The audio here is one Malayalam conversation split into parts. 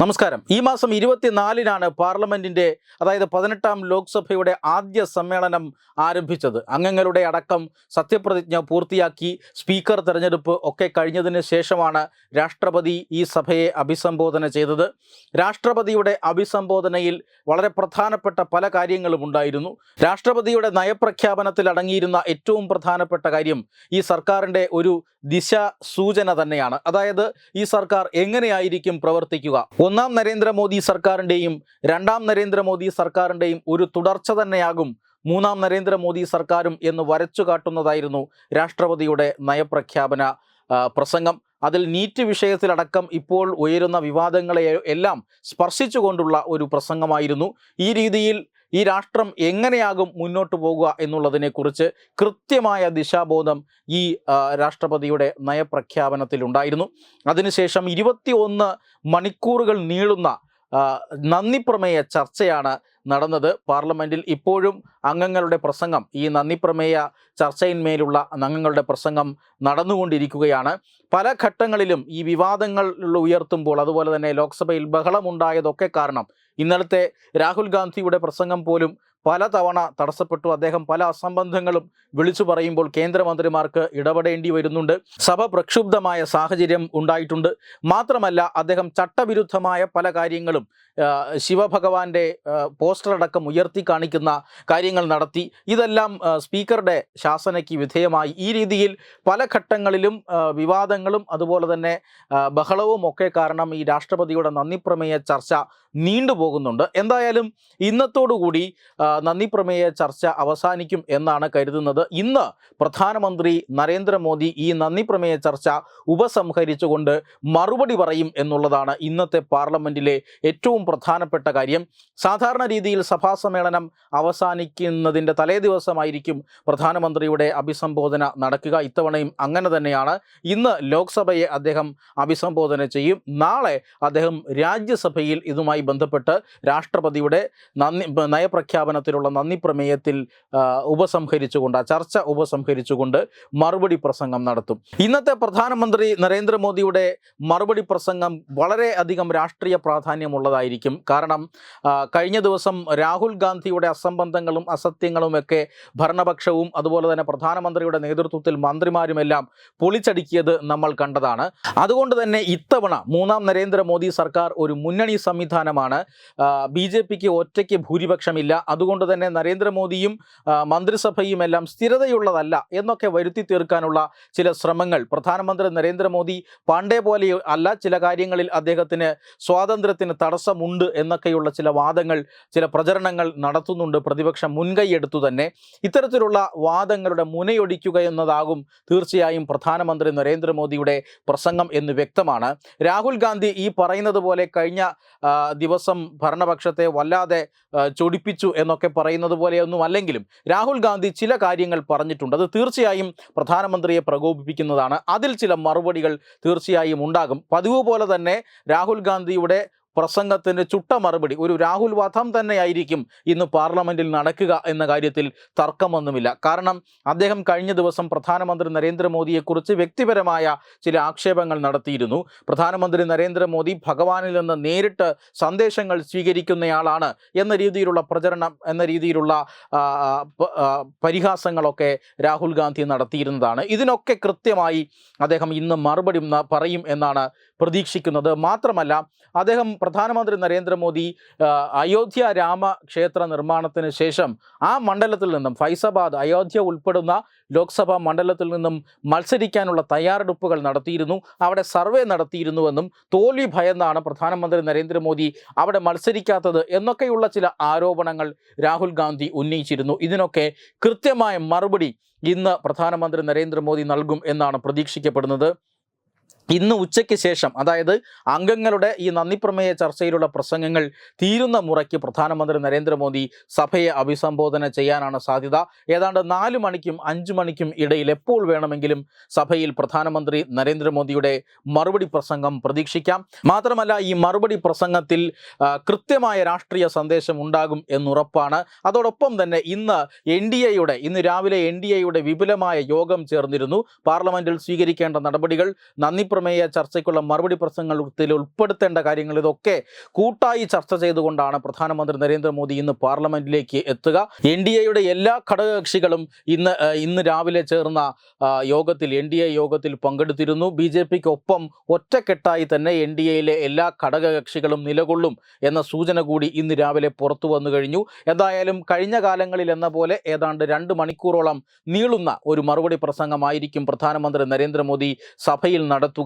നമസ്കാരം. ഈ മാസം ഇരുപത്തിനാലിനാണ് പാർലമെന്റിന്റെ അതായത് പതിനെട്ടാം ലോക്സഭയുടെ ആദ്യ സമ്മേളനം ആരംഭിച്ചത്. അംഗങ്ങളുടെ അടക്കം സത്യപ്രതിജ്ഞ പൂർത്തിയാക്കി സ്പീക്കർ തെരഞ്ഞെടുപ്പ് ഒക്കെ കഴിഞ്ഞതിന് ശേഷമാണ് രാഷ്ട്രപതി ഈ സഭയെ അഭിസംബോധന ചെയ്തത്. രാഷ്ട്രപതിയുടെ അഭിസംബോധനയിൽ വളരെ പ്രധാനപ്പെട്ട പല കാര്യങ്ങളും ഉണ്ടായിരുന്നു. രാഷ്ട്രപതിയുടെ നയപ്രഖ്യാപനത്തിൽ അടങ്ങിയിരുന്ന ഏറ്റവും പ്രധാനപ്പെട്ട കാര്യം ഈ സർക്കാരിന്റെ ഒരു ദിശ സൂചന തന്നെയാണ്. അതായത് ഈ സർക്കാർ എങ്ങനെയായിരിക്കും പ്രവർത്തിക്കുക? ഒന്നാം നരേന്ദ്രമോദി സർക്കാരിന്റെയും രണ്ടാം നരേന്ദ്രമോദി സർക്കാരിന്റെയും ഒരു തുടർച്ച തന്നെയാകും മൂന്നാം നരേന്ദ്രമോദി സർക്കാരും എന്ന് വരച്ചു കാട്ടുന്നതായിരുന്നു രാഷ്ട്രപതിയുടെ നയപ്രഖ്യാപന പ്രസംഗം. അതിൽ നീറ്റ് വിഷയത്തിലടക്കം ഇപ്പോൾ ഉയരുന്ന വിവാദങ്ങളെ എല്ലാം സ്പർശിച്ചുകൊണ്ടുള്ള ഒരു പ്രസംഗമായിരുന്നു. ഈ രീതിയിൽ ഈ രാഷ്ട്രം എങ്ങനെയാകും മുന്നോട്ട് പോകുക എന്നുള്ളതിനെക്കുറിച്ച് കൃത്യമായ ദിശാബോധം ഈ രാഷ്ട്രപതിയുടെ നയപ്രഖ്യാപനത്തിലുണ്ടായിരുന്നു. അതിനുശേഷം ഇരുപത്തി ഒന്ന് മണിക്കൂറുകൾ നീളുന്ന ആ, നന്ദിപ്രമേയ ചർച്ചയാണ് നടന്നത്. പാർലമെന്റിൽ ഇപ്പോഴും അംഗങ്ങളുടെ പ്രസംഗം ഈ നന്ദിപ്രമേയ ചർച്ചയിന്മേലുള്ള അംഗങ്ങളുടെ പ്രസംഗം നടന്നുകൊണ്ടിരിക്കുകയാണ്. പല ഘട്ടങ്ങളിലും ഈ വിവാദങ്ങൾ ഉയർത്തുമ്പോൾ അതുപോലെ തന്നെ ലോക്സഭയിൽ ബഹളമുണ്ടായതൊക്കെ കാരണം ഇന്നലത്തെ രാഹുൽ ഗാന്ധിയുടെ പ്രസംഗം പോലും പലതവണ തടസ്സപ്പെട്ടു. അദ്ദേഹം പല അസംബന്ധങ്ങളും വിളിച്ചു പറയുമ്പോൾ കേന്ദ്രമന്ത്രിമാർക്ക് ഇടപെടേണ്ടി വരുന്നുണ്ട്. സഭ പ്രക്ഷുബ്ധമായ സാഹചര്യം ഉണ്ടായിട്ടുണ്ട്. മാത്രമല്ല അദ്ദേഹം ചട്ടവിരുദ്ധമായ പല കാര്യങ്ങളും ശിവഭഗവാന്റെ പോസ്റ്റർ അടക്കം ഉയർത്തി കാണിക്കുന്ന കാര്യങ്ങൾ നടത്തി. ഇതെല്ലാം സ്പീക്കറുടെ ശാസനയ്ക്ക് വിധേയമായി. ഈ രീതിയിൽ പല ഘട്ടങ്ങളിലും വിവാദങ്ങളും അതുപോലെ തന്നെ ബഹളവും ഒക്കെ കാരണം ഈ രാഷ്ട്രപതിയുടെ നന്ദിപ്രമേയ ചർച്ച നീണ്ടുപോകുന്നുണ്ട്. എന്തായാലും ഇന്നത്തോടുകൂടി ആ, നന്ദിപ്രമേയ ചർച്ച അവസാനിക്കും എന്നാണ് കരുതുന്നത്. ഇന്ന് പ്രധാനമന്ത്രി നരേന്ദ്രമോദി ഈ നന്ദി പ്രമേയ ചർച്ച ഉപസംഹരിച്ചുകൊണ്ട് മറുപടി പറയും എന്നുള്ളതാണ് ഇന്നത്തെ പാർലമെന്റിലെ ഏറ്റവും പ്രധാനപ്പെട്ട കാര്യം. സാധാരണ രീതിയിൽ സഭാ സമ്മേളനം അവസാനിക്കുന്നതിന്റെ തലേ ദിവസമായിരിക്കും പ്രധാനമന്ത്രിയുടെ അഭിസംബോധന നടക്കുക. ഇത്തവണയും അങ്ങനെ തന്നെയാണ്. ഇന്ന് ലോക്സഭയെ അദ്ദേഹം അഭിസംബോധന ചെയ്യും. നാളെ അദ്ദേഹം രാജ്യസഭയിൽ ഇതുമായി ബന്ധപ്പെട്ട് രാഷ്ട്രപതിയുടെ നന്ദി ബ- നയപ്രഖ്യാപനത്തിലുള്ള നന്ദി പ്രമേയത്തിൽ ഉപസംഹരിച്ചുകൊണ്ട് ആ ചർച്ച ഉപസംഹരിച്ചുകൊണ്ട് മറുപടി പ്രസംഗം നടത്തും. ഇന്നത്തെ പ്രധാനമന്ത്രി നരേന്ദ്രമോദിയുടെ മറുപടി പ്രസംഗം വളരെ അധികം രാഷ്ട്രീയ പ്രാധാന്യമുള്ളതായിരിക്കും. കാരണം കഴിഞ്ഞ ദിവസം രാഹുൽ ഗാന്ധിയുടെ അസംബന്ധങ്ങളും അസത്യങ്ങളുമൊക്കെ ഭരണപക്ഷവും അതുപോലെ തന്നെ പ്രധാനമന്ത്രിയുടെ നേതൃത്വത്തിൽ മന്ത്രിമാരുമെല്ലാം പൊളിച്ചടുക്കിയത് നമ്മൾ കണ്ടതാണ്. അതുകൊണ്ട് തന്നെ ഇത്തവണ മൂന്നാം നരേന്ദ്രമോദി സർക്കാർ ഒരു മുന്നണി സംവിധാനമാണ്. ബി ജെ പിക്ക് ഒറ്റയ്ക്ക് ഭൂരിപക്ഷമില്ല. അതുകൊണ്ട് തന്നെ നരേന്ദ്രമോദിയും മന്ത്രിസഭയും എല്ലാം സ്ഥിരതയുള്ളതല്ല എന്നൊക്കെ വരുത്തി തീർക്കാനുള്ള ചില ശ്രമങ്ങൾ. പ്രധാനമന്ത്രി നരേന്ദ്രമോദി പാണ്ഡേ പോലെ അല്ല ചില കാര്യങ്ങളിൽ അദ്ദേഹത്തിന് സ്വാതന്ത്ര്യത്തിന് തടസ്സമുണ്ട് എന്നൊക്കെയുള്ള ചില വാദങ്ങൾ ചില പ്രചരണങ്ങൾ നടത്തുന്നുണ്ട്. പ്രതിപക്ഷം മുൻകൈയെടുത്തു തന്നെ ഇത്തരത്തിലുള്ള വാദങ്ങളുടെ മുനയൊടിക്കുക എന്നതാകും തീർച്ചയായും പ്രധാനമന്ത്രി നരേന്ദ്രമോദിയുടെ പ്രസംഗം എന്ന് വ്യക്തമാണ്. രാഹുൽ ഗാന്ധി ഈ പറയുന്നത് പോലെ കഴിഞ്ഞ ദിവസം ഭരണപക്ഷത്തെ വല്ലാതെ ചൊടിപ്പിച്ചു എന്നൊക്കെ പറയുന്നത് പോലെയൊന്നും അല്ലെങ്കിലും രാഹുൽ ഗാന്ധി ചില കാര്യങ്ങൾ പറഞ്ഞിട്ടുണ്ട്. അത് തീർച്ചയായും പ്രധാനമന്ത്രിയെ പ്രകോപിപ്പിക്കുന്നതാണ്. അതിൽ ചില മറുപടികൾ തീർച്ചയായും ഉണ്ടാകും. പതിവ് പോലെ തന്നെ രാഹുൽ ഗാന്ധിയുടെ പ്രസംഗത്തിന് ചുട്ട മറുപടി ഒരു രാഹുൽ വധം തന്നെയായിരിക്കും ഇന്ന് പാർലമെന്റിൽ നടക്കുക എന്ന കാര്യത്തിൽ തർക്കമൊന്നുമില്ല. കാരണം അദ്ദേഹം കഴിഞ്ഞ ദിവസം പ്രധാനമന്ത്രി നരേന്ദ്രമോദിയെക്കുറിച്ച് വ്യക്തിപരമായ ചില ആക്ഷേപങ്ങൾ നടത്തിയിരുന്നു. പ്രധാനമന്ത്രി നരേന്ദ്രമോദി ഭഗവാനിൽ നിന്ന് നേരിട്ട് സന്ദേശങ്ങൾ സ്വീകരിക്കുന്നയാളാണ് എന്ന രീതിയിലുള്ള പ്രചരണം എന്ന രീതിയിലുള്ള പരിഹാസങ്ങളൊക്കെ രാഹുൽ ഗാന്ധി നടത്തിയിരുന്നതാണ്. ഇതിനൊക്കെ കൃത്യമായി അദ്ദേഹം ഇന്ന് മറുപടി പറയും എന്നാണ് പ്രതീക്ഷിക്കുന്നത്. മാത്രമല്ല അദ്ദേഹം പ്രധാനമന്ത്രി നരേന്ദ്രമോദി അയോധ്യ അയോധ്യ രാമക്ഷേത്ര നിർമ്മാണത്തിന് ശേഷം ആ മണ്ഡലത്തിൽ നിന്നും ഫൈസാബാദ് അയോധ്യ ഉൾപ്പെടുന്ന ലോക്സഭാ മണ്ഡലത്തിൽ നിന്നും മത്സരിക്കാനുള്ള തയ്യാറെടുപ്പുകൾ നടത്തിയിരുന്നു. അവിടെ സർവേ നടത്തിയിരുന്നുവെന്നും തോൽവി ഭയന്നാണ് പ്രധാനമന്ത്രി നരേന്ദ്രമോദി അവിടെ മത്സരിക്കാത്തത് എന്നൊക്കെയുള്ള ചില ആരോപണങ്ങൾ രാഹുൽ ഗാന്ധി ഉന്നയിച്ചിരുന്നു. ഇതിനൊക്കെ കൃത്യമായ മറുപടി ഇന്ന് പ്രധാനമന്ത്രി നരേന്ദ്രമോദി നൽകും എന്നാണ് പ്രതീക്ഷിക്കപ്പെടുന്നത്. ഇന്ന് ഉച്ചയ്ക്ക് ശേഷം അതായത് അംഗങ്ങളുടെ ഈ നന്ദിപ്രമേയ ചർച്ചയിലുള്ള പ്രസംഗങ്ങൾ തീരുന്ന മുറയ്ക്ക് പ്രധാനമന്ത്രി നരേന്ദ്രമോദി സഭയെ അഭിസംബോധന ചെയ്യാനാണ് സാധ്യത. ഏതാണ്ട് നാല് മണിക്കും അഞ്ചു മണിക്കും ഇടയിൽ എപ്പോൾ വേണമെങ്കിലും സഭയിൽ പ്രധാനമന്ത്രി നരേന്ദ്രമോദിയുടെ മറുപടി പ്രസംഗം പ്രതീക്ഷിക്കാം. മാത്രമല്ല ഈ മറുപടി പ്രസംഗത്തിൽ കൃത്യമായ രാഷ്ട്രീയ സന്ദേശം ഉണ്ടാകും എന്നുറപ്പാണ്. അതോടൊപ്പം തന്നെ ഇന്ന് എൻ ഡി എയുടെ ഇന്ന് രാവിലെ എൻ ഡി എയുടെ വിപുലമായ യോഗം ചേർന്നിരുന്നു. പാർലമെന്റിൽ സ്വീകരിക്കേണ്ട നടപടികൾ നന്ദി നന്ദിപ്രമേയ ചർച്ചയ്ക്കുള്ള മറുപടി പ്രസംഗത്തിൽ ഉൾപ്പെടുത്തേണ്ട കാര്യങ്ങൾ ഇതൊക്കെ കൂട്ടായി ചർച്ച ചെയ്തുകൊണ്ടാണ് പ്രധാനമന്ത്രി നരേന്ദ്രമോദി ഇന്ന് പാർലമെന്റിലേക്ക് എത്തുക. എൻ ഡി എയുടെ എല്ലാ ഘടകകക്ഷികളും ഇന്ന് ഇന്ന് രാവിലെ ചേർന്ന യോഗത്തിൽ എൻ ഡി എ യോഗത്തിൽ പങ്കെടുത്തിരുന്നു. ബി ജെ പിക്ക് ഒപ്പം ഒറ്റക്കെട്ടായി തന്നെ എൻ ഡി എയിലെ എല്ലാ ഘടകകക്ഷികളും നിലകൊള്ളും എന്ന സൂചന കൂടി ഇന്ന് രാവിലെ പുറത്തു വന്നു കഴിഞ്ഞു. എന്തായാലും കഴിഞ്ഞ കാലങ്ങളിൽ എന്ന പോലെ ഏതാണ്ട് രണ്ട് മണിക്കൂറോളം നീളുന്ന ഒരു മറുപടി പ്രസംഗമായിരിക്കും പ്രധാനമന്ത്രി നരേന്ദ്രമോദി സഭയിൽ നടത്തുക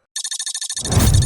you.